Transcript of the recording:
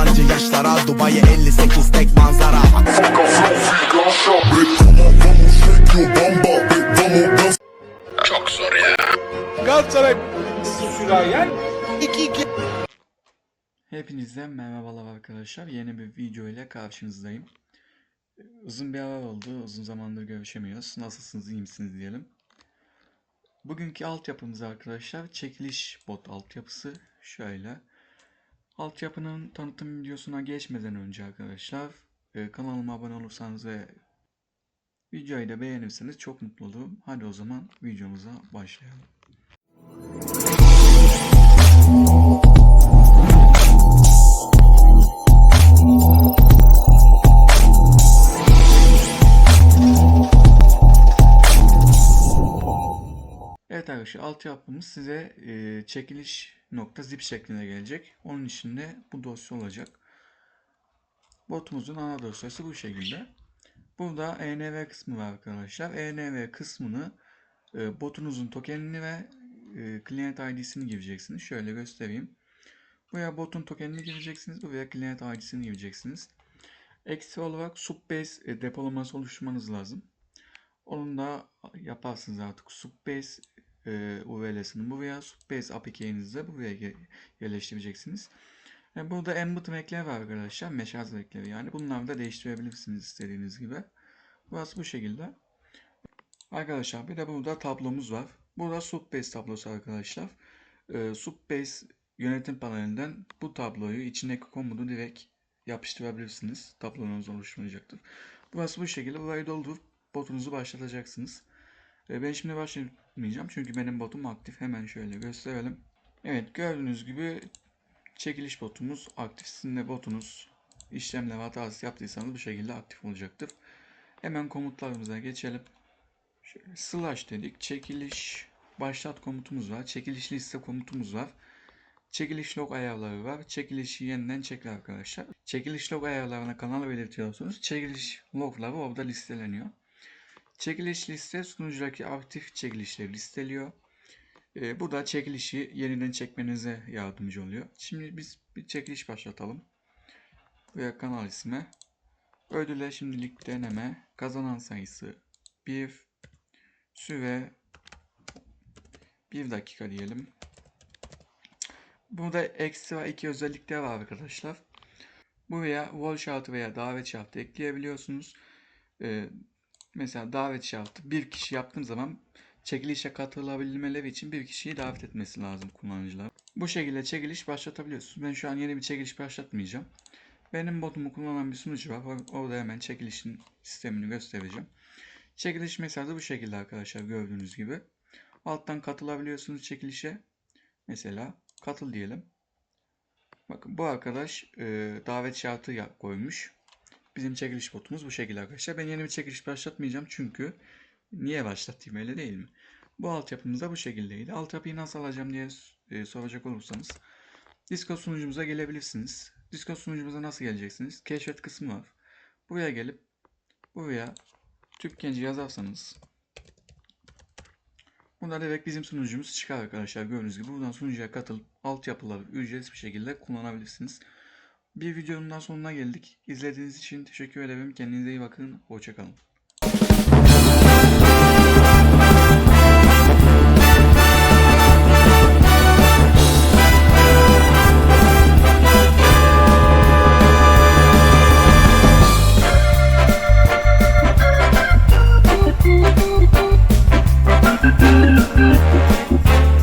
yalancı yaşlara Dubai 58 tek manzara Galatasaray sürayen Hepinize merhabalar arkadaşlar. Yeni bir video ile karşınızdayım. Uzun bir ara oldu. Uzun zamandır görüşemiyoruz. Nasılsınız, iyi misiniz diyelim. Bugünkü altyapımız arkadaşlar çekiliş bot altyapısı. Şöyle. Altyapının tanıtım videosuna geçmeden önce arkadaşlar e, kanalıma abone olursanız ve videoyu da beğenirseniz çok mutlu olurum. Hadi o zaman videomuza başlayalım. Evet arkadaşlar altyapımız size e, çekiliş nokta zip şeklinde gelecek. Onun içinde bu dosya olacak. Botumuzun ana dosyası bu şekilde. Burada ENV kısmı var arkadaşlar. ENV kısmını e, botunuzun tokenini ve e, client ID'sini gireceksiniz. Şöyle göstereyim. Buraya botun tokenini gireceksiniz. Buraya client ID'sini gireceksiniz. Eksi olarak subbase e, depolaması oluşturmanız lazım. Onun da yaparsınız artık. Subbase e, URL'sini buraya, Subbase APK'nizi de buraya yerleştireceksiniz. E, burada embed ekler var arkadaşlar. Meşaz ekleri yani. Bunları da değiştirebilirsiniz istediğiniz gibi. Burası bu şekilde. Arkadaşlar bir de burada tablomuz var. Burada Subbase tablosu arkadaşlar. E, Subbase yönetim panelinden bu tabloyu içindeki komutu direkt yapıştırabilirsiniz. Tablonuz oluşturacaktır. Burası bu şekilde. Burayı doldurup botunuzu başlatacaksınız. E, Ben şimdi başlamayacağım çünkü benim botum aktif. Hemen şöyle gösterelim. Evet gördüğünüz gibi çekiliş botumuz aktif. Sizin de botunuz işlemler hatası yaptıysanız bu şekilde aktif olacaktır. Hemen komutlarımıza geçelim. Şöyle slash dedik. Çekiliş başlat komutumuz var. Çekiliş liste komutumuz var. Çekiliş log ayarları var. Çekilişi yeniden çekler arkadaşlar. Çekiliş log ayarlarına kanal belirtiyorsunuz. Çekiliş logları orada listeleniyor. Çekiliş liste sunucudaki aktif çekilişleri listeliyor. Ee, bu da çekilişi yeniden çekmenize yardımcı oluyor. Şimdi biz bir çekiliş başlatalım. Buraya kanal ismi. Ödüle şimdilik deneme. Kazanan sayısı 1. Süre 1 dakika diyelim. Burada ekstra iki özellikler var arkadaşlar. Buraya wall şartı veya davet şartı ekleyebiliyorsunuz. Ee, mesela davet şartı bir kişi yaptığım zaman çekilişe katılabilmeleri için bir kişiyi davet etmesi lazım kullanıcılar. Bu şekilde çekiliş başlatabiliyorsunuz. Ben şu an yeni bir çekiliş başlatmayacağım. Benim botumu kullanan bir sunucu var. Or- Orada hemen çekilişin sistemini göstereceğim. Çekiliş mesajı bu şekilde arkadaşlar gördüğünüz gibi. Alttan katılabiliyorsunuz çekilişe. Mesela katıl diyelim. Bakın bu arkadaş e, davet şartı koymuş. Bizim çekiliş botumuz bu şekilde arkadaşlar. Ben yeni bir çekiliş başlatmayacağım çünkü niye başlatayım öyle değil mi? Bu altyapımız da bu şekildeydi. Altyapıyı nasıl alacağım diye e, soracak olursanız Discord sunucumuza gelebilirsiniz. Discord sunucumuza nasıl geleceksiniz? Keşfet kısmı var. Buraya gelip buraya Türk Genci yazarsanız Bunlar direkt bizim sunucumuz çıkar arkadaşlar. Gördüğünüz gibi buradan sunucuya katılıp altyapıları ücretsiz bir şekilde kullanabilirsiniz. Bir videonun daha sonuna geldik. İzlediğiniz için teşekkür ederim. Kendinize iyi bakın. Hoşçakalın.